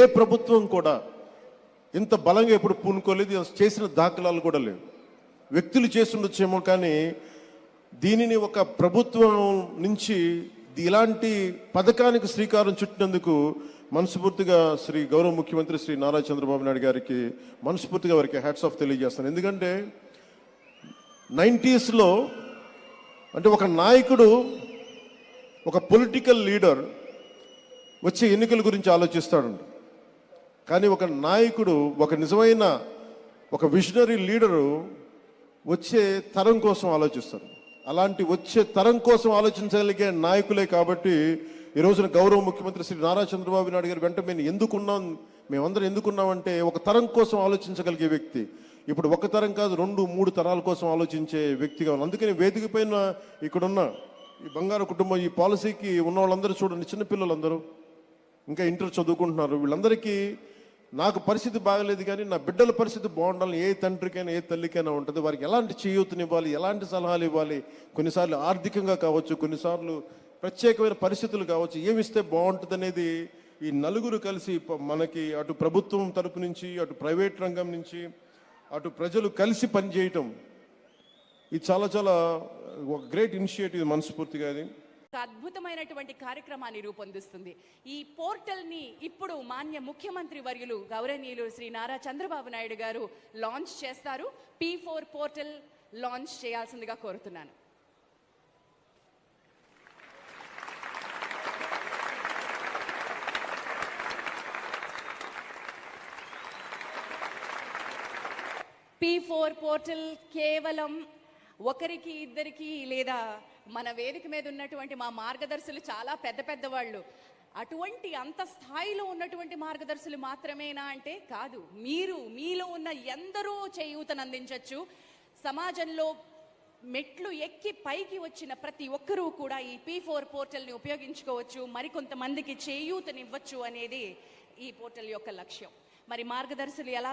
ఏ ప్రభుత్వం కూడా ఇంత బలంగా ఎప్పుడు పూనుకోలేదు చేసిన దాఖలాలు కూడా లేవు. వ్యక్తులు చేస్తుండొచ్చేమో కానీ దీనిని ఒక ప్రభుత్వం నుంచి ఇలాంటి పథకానికి శ్రీకారం చుట్టినందుకు మనస్ఫూర్తిగా శ్రీ గౌరవ ముఖ్యమంత్రి శ్రీ నారా చంద్రబాబు నాయుడు గారికి మనస్ఫూర్తిగా వారికి హ్యాట్స్ ఆఫ్ తెలియజేస్తాను. ఎందుకంటే నైంటీస్లో అంటే ఒక నాయకుడు ఒక పొలిటికల్ లీడర్ వచ్చే ఎన్నికల గురించి ఆలోచిస్తాడు కానీ ఒక నాయకుడు ఒక నిజమైన ఒక విజనరీ లీడరు వచ్చే తరం కోసం ఆలోచిస్తారు. అలాంటి వచ్చే తరం కోసం ఆలోచించగలిగే నాయకులే కాబట్టి ఈ రోజున గౌరవ ముఖ్యమంత్రి శ్రీ నారా చంద్రబాబు నాయుడు గారు వెంట మేము ఎందుకున్నాం మేమందరం ఎందుకున్నామంటే ఒక తరం కోసం ఆలోచించగలిగే వ్యక్తి. ఇప్పుడు ఒక తరం కాదు రెండు మూడు తరాల కోసం ఆలోచించే వ్యక్తిగా ఉన్నాం. అందుకని వేదిక పైన ఇక్కడున్న ఈ బంగారు కుటుంబం ఈ పాలసీకి ఉన్న వాళ్ళందరూ చూడండి చిన్నపిల్లలందరూ ఇంకా ఇంటర్ చదువుకుంటున్నారు. వీళ్ళందరికీ నాకు పరిస్థితి బాగలేదు కానీ నా బిడ్డల పరిస్థితి బాగుండాలని ఏ తండ్రికైనా ఏ తల్లికైనా ఉంటుంది. వారికి ఎలాంటి చేయూతనివ్వాలి ఎలాంటి సలహాలు ఇవ్వాలి కొన్నిసార్లు ఆర్థికంగా కావచ్చు కొన్నిసార్లు ప్రత్యేకమైన పరిస్థితులు కావచ్చు. ఏమిస్తే బాగుంటుంది అనేది ఈ నలుగురు కలిసి మనకి అటు ప్రభుత్వం తరపు నుంచి అటు ప్రైవేట్ రంగం నుంచి అటు ప్రజలు కలిసి పనిచేయటం ఇది చాలా చాలా ఒక గ్రేట్ ఇనిషియేటివ్ మనస్ఫూర్తిగా అది. అద్భుతమైనటువంటి కార్యక్రమాన్ని రూపొందిస్తుంది. ఈ పోర్టల్ని ఇప్పుడు మాన్య ముఖ్యమంత్రి వర్యులు గౌరవనీయులు శ్రీ నారా చంద్రబాబు నాయుడు గారు లాంచ్ చేస్తారు. పీ ఫోర్ పోర్టల్ లాంచ్ చేయాల్సిందిగా కోరుతున్నాను. పీ ఫోర్ పోర్టల్ కేవలం ఒకరికి ఇద్దరికి లేదా మన వేదిక మీద ఉన్నటువంటి మా మార్గదర్శులు చాలా పెద్ద పెద్ద వాళ్ళు అటువంటి అంత స్థాయిలో ఉన్నటువంటి మార్గదర్శులు మాత్రమేనా అంటే కాదు. మీరు మీలో ఉన్న ఎందరో చేయూతను అందించవచ్చు సమాజంలో మెట్లు ఎక్కి పైకి వచ్చిన ప్రతి ఒక్కరూ కూడా ఈ పీ ఫోర్ పోర్టల్ని ఉపయోగించుకోవచ్చు. మరికొంతమందికి చేయూతనివ్వచ్చు అనేది ఈ పోర్టల్ యొక్క లక్ష్యం. మరి మార్గదర్శులు ఎలా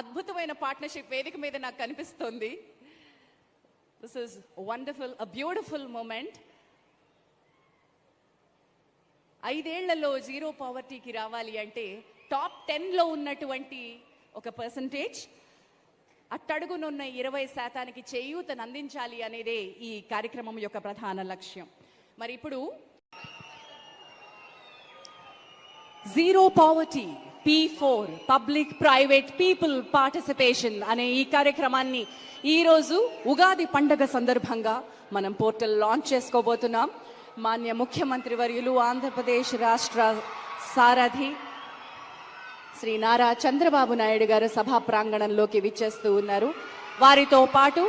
అద్భుతమైన పార్ట్నర్షిప్ వేదిక మీద నాకు కనిపిస్తుంది. This is wonderful a beautiful moment ఐదేళ్ళలో zero పావర్టీకి రావాలి అంటే టాప్ టెన్లో ఉన్నటువంటి ఒక పర్సంటేజ్ అట్టడుగునున్న ఇరవై శాతానికి చేయూతను అందించాలి అనేదే ఈ కార్యక్రమం యొక్క ప్రధాన లక్ష్యం. మరి ఇప్పుడు zero poverty P four public private people participation అనే ఈ కార్యక్రమాన్ని ఈరోజు ఉగాది పండగ సందర్భంగా మనం పోర్టల్ లాంచ్ చేసుకోబోతున్నాం. మాన్య ముఖ్యమంత్రి వర్యులు ఆంధ్రప్రదేశ్ రాష్ట్ర సారథి శ్రీ నారా చంద్రబాబు నాయుడు గారు సభా ప్రాంగణంలోకి విచ్చేస్తూ ఉన్నారు. వారితో పాటు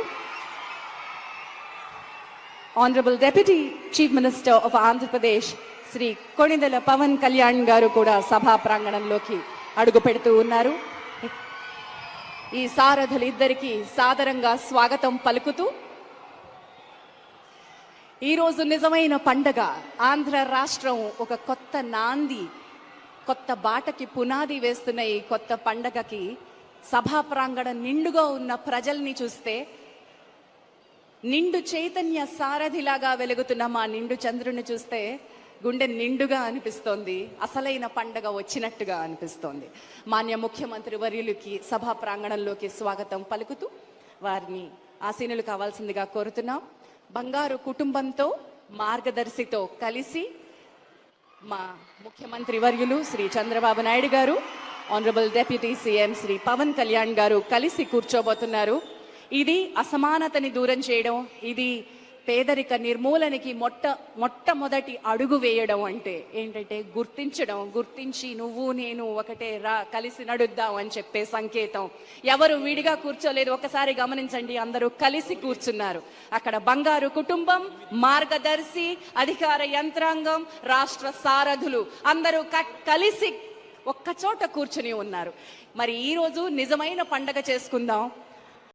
honourable deputy chief minister of Andhra Pradesh Shri Konidela Pawan Kalyan గారు కూడా సభా ప్రాంగణంలోకి అడుగు పెడుతూ ఉన్నారు. ఈ సారథులు ఇద్దరికి సాదరంగా స్వాగతం పలుకుతూ ఈరోజు నిజమైన పండగ. ఆంధ్ర రాష్ట్రం ఒక కొత్త నాంది కొత్త బాటకి పునాది వేస్తున్న ఈ కొత్త పండగకి సభా ప్రాంగణం నిండుగా ఉన్న ప్రజల్ని చూస్తే నిండు చైతన్య సారథిలాగా వెలుగుతున్న మా నిండు చంద్రుని చూస్తే గుండె నిండుగా అనిపిస్తోంది. అసలైన పండగ వచ్చినట్టుగా అనిపిస్తోంది. మాన్య ముఖ్యమంత్రి వర్యులకి సభా ప్రాంగణంలోకి స్వాగతం పలుకుతూ వారిని ఆసీనులు కావాల్సిందిగా కోరుతున్నాం. బంగారు కుటుంబంతో మార్గదర్శితో కలిసి మా ముఖ్యమంత్రి వర్యులు Shri Chandrababu Naidu garu honourable deputy CM Shri Pawan Kalyan garu కలిసి కూర్చోబోతున్నారు. ఇది అసమానతని దూరం చేయడం ఇది పేదరిక నిర్మూలనకి మొట్ట మొట్టమొదటి అడుగు వేయడం అంటే ఏంటంటే గుర్తించడం గుర్తించి నువ్వు నేను ఒకటే రా కలిసి నడుద్దాం అని చెప్పే సంకేతం. ఎవరు విడిగా కూర్చోలేదు ఒకసారి గమనించండి అందరూ కలిసి కూర్చున్నారు. అక్కడ బంగారు కుటుంబం మార్గదర్శి అధికార యంత్రాంగం రాష్ట్ర సారథులు. అందరూ కలిసి ఒక్కచోట కూర్చుని ఉన్నారు. మరి ఈరోజు నిజమైన పండగ చేసుకుందాం.